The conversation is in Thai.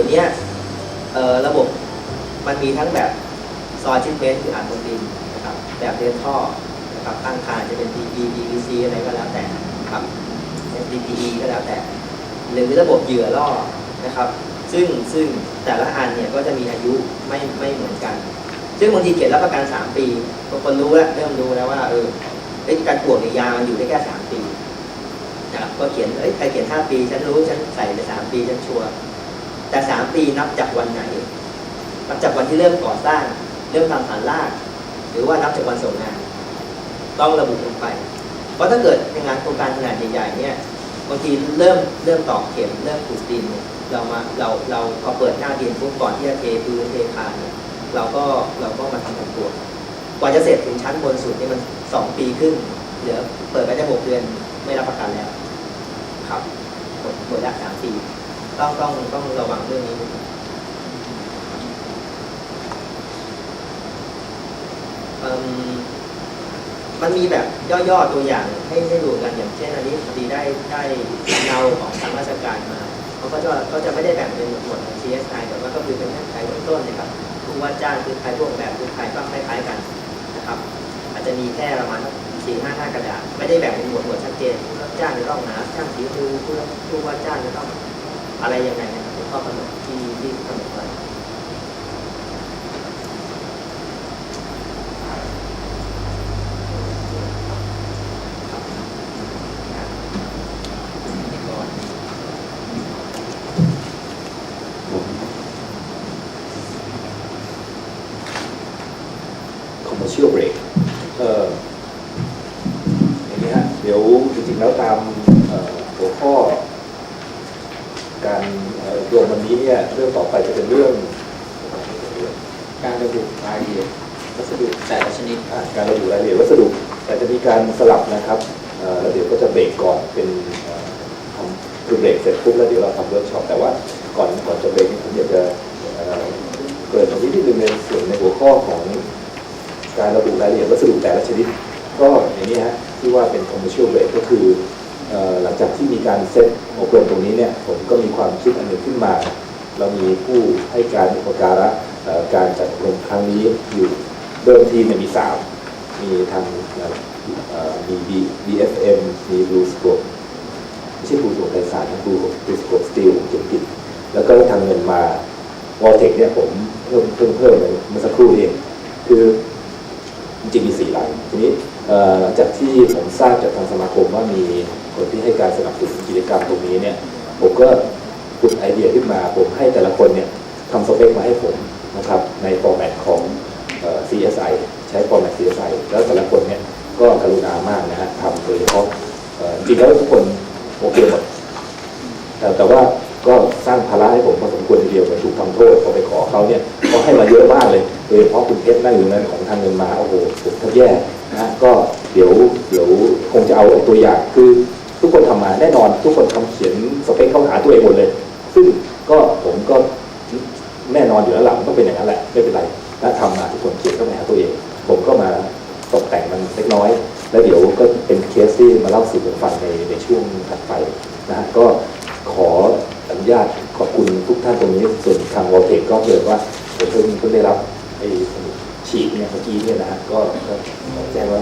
ดี๋ยวเนี้ยเอ่อระบบมันมีทั้งแบบซอยชิปเมนคืออัดบนดินนะครับแบบเดินท่อนะครับตั้งคานจะเป็น PP PVC อะไรก็แล้วแต่ครับ DPE ก็แล้วแต่ หรือระบบเหยื่อล่อนะครับ ซึ่งซึ่งแต่ละอันเนี่ยก็จะมีอายุไม่ไม่เหมือนกัน ซึ่งบางทีเขียนรับประกัน 3 ปีบางคนรู้แล้วเริ่มรู้แล้วว่าเออการปวดในยยามันอยู่ได้แค่ 3 ปีนะครับก็เขียนเอ้ยใครเขียน 5 ปี ฉันรู้ฉันใส่ไป 3 ปีฉันชัวร์ แต่3ปีนับจากวันไหน นับจากวันที่เริ่มก่อสร้าง เริ่มทำฐานราก หรือว่านับจากวันส่งงาน ต้องระบุลงไป เพราะถ้าเกิดในงานโครงการขนาดใหญ่ๆเนี่ยบางทีเริ่มเริ่มตอกเข็มเริ่มขุดดินเรามาเราเราพอเปิดหน้าดินปุ๊บก่อนที่จะเทพื้นเทคานเนี่ยเราก็เราก็มาทำตรวกว่าจะเสร็จถึงชั้นบนสุดนี่มันสองปีครึ่งเหลือเปิดไปได้หกเดือนไม่รับประกันแล้ว ครับหมดหมดละสามปี ต้องต้องต้องระวังเรื่องนี้มันมีแบบย่อๆตัวอย่างให้ให้ดูกันอย่างเช่นอันนี้พอดีได้ได้เงาของทางราชการมาเขาก็จะก็จะไม่ได้แบ่งเป็นหมวดของ CSI แต่ว่าก็คือเป็นเงื่อนไขเบื้องต้นนะครับผู้ว่าจ้างคือใครพวกแบบคือใครก็คล้ายๆกันนะครับ อาจจะมีแค่ประมาณสี่ห้าห้ากระดาษ ไม่ได้แบ่งเป็นหมวดหมวดชัดเจนผู้รับจ้างจะต้องหาช่างสีมือผู้ผู้ว่าจ้างจะต้อง อะไรยังไงนะครับข้อกำหนดที่ที่กำหนดไว้ commercial break เอออย่างนี้ฮะ เดี๋ยวจริงๆแล้วตามเอ่อหัวข้อ การเอ่อรวมวันนี้ เนี่ยเรื่องต่อไปจะเป็นเรื่อง การระบุรายละเอียดวัสดุแต่ละชนิดอ่าการระบุรายละเอียดวัสดุ แต่จะมีการสลับนะครับเอ่อแล้วเดี๋ยวก็จะเบรกก่อนเป็นเอ่อทำคือเบรกเสร็จปุ๊บแล้วเดี๋ยวเราทำเวิร์กช็อปแต่ว่าก่อนก่อนจะเบรกผมอยากจะเอ่อเกิดตรงนี้ที่หนึ่งในส่วนในหัวข้อของการระบุรายละเอียดวัสดุแต่ละชนิด ก็อย่างนี้ฮะที่ว่าเป็น commercial rate ก็คือเอ่อหลังจากที่มีการเซตอบรมตรงนี้เนี่ยผมก็มีความคิดอันหนึ่งขึ้นมา เรามีผู้ให้การอุปการะการจัดอบรมครั้งนี้อยู่เดิมทีเนี่ยมีสามมีทางเอ่อเอ่อมี B- BFM มี Blue Scope ไม่ใช่ Blue Scope ไทยสารนะ Blue Blue Scope Steel ผมจำผิดแล้วก็ทางเงินมา w a l t e c เนี่ยผมเพิ่มเพิ่มเพิ่มเมื่อสักครู่เองคือจริงมีสี่รายทีนี้จากที่ผมทราบจากทางสมาคมว่ามีคนที่ให้การสนับสนุนกิจกรรมตรงนี้เนี่ยผมก็ ผุดไอเดียขึ้นมา ผมให้แต่ละคนเนี่ยทำสเปคมาให้ผมนะครับในฟอร์แมตของออ CSI ใช้ฟอร์แมต CSI แล้วแต่ละคนเนี่ยก็กรุณามากนะฮะทำโดยเฉพาะจริงๆแล้วทุกคนโอเคหมดแต่แต่ว่าก็สร้างภาระให้ผมพอสมควรทีเดียวเหมือนถูกทำโทษพอไปขอเขาเนี่ยเขาให้มาเยอะมากเลยโดยเฉพาะคุณเพชรนั่งอยู่นั้นของทางเงินมาโอ้โหผมแทบแย่นะฮะก็เดี๋ยวเดี๋ยวคงจะเอาตัวอย่างคือทุกคนทำมาแน่นอน ทุกคนทำเขียนสเปคเข้าหาตัวเองหมดเลย ซึ่งก็ผมก็แน่นอนอยู่แล้วหลังต้องเป็นอย่างนั้นแหละไม่เป็นไรนะทำมาทุกคนเขียนเข้าไปหาตัวเอง ผมก็มาตกแต่งมันเล็กน้อย แล้วเดี๋ยวก็เป็นเคสที่มาเล่าสู่กันฟังในในช่วงถัดไปนะฮะก็ขออนุญาตขอบคุณทุกท่านตรงนี้ส่วนทางวอลเทคก็เกิดว่าผมเพิ่งเพิ่งได้รับไอ้ฉีกเนี่ยเมื่อกี้เนี่ยนะฮะก็ก็ขอแจ้งว่า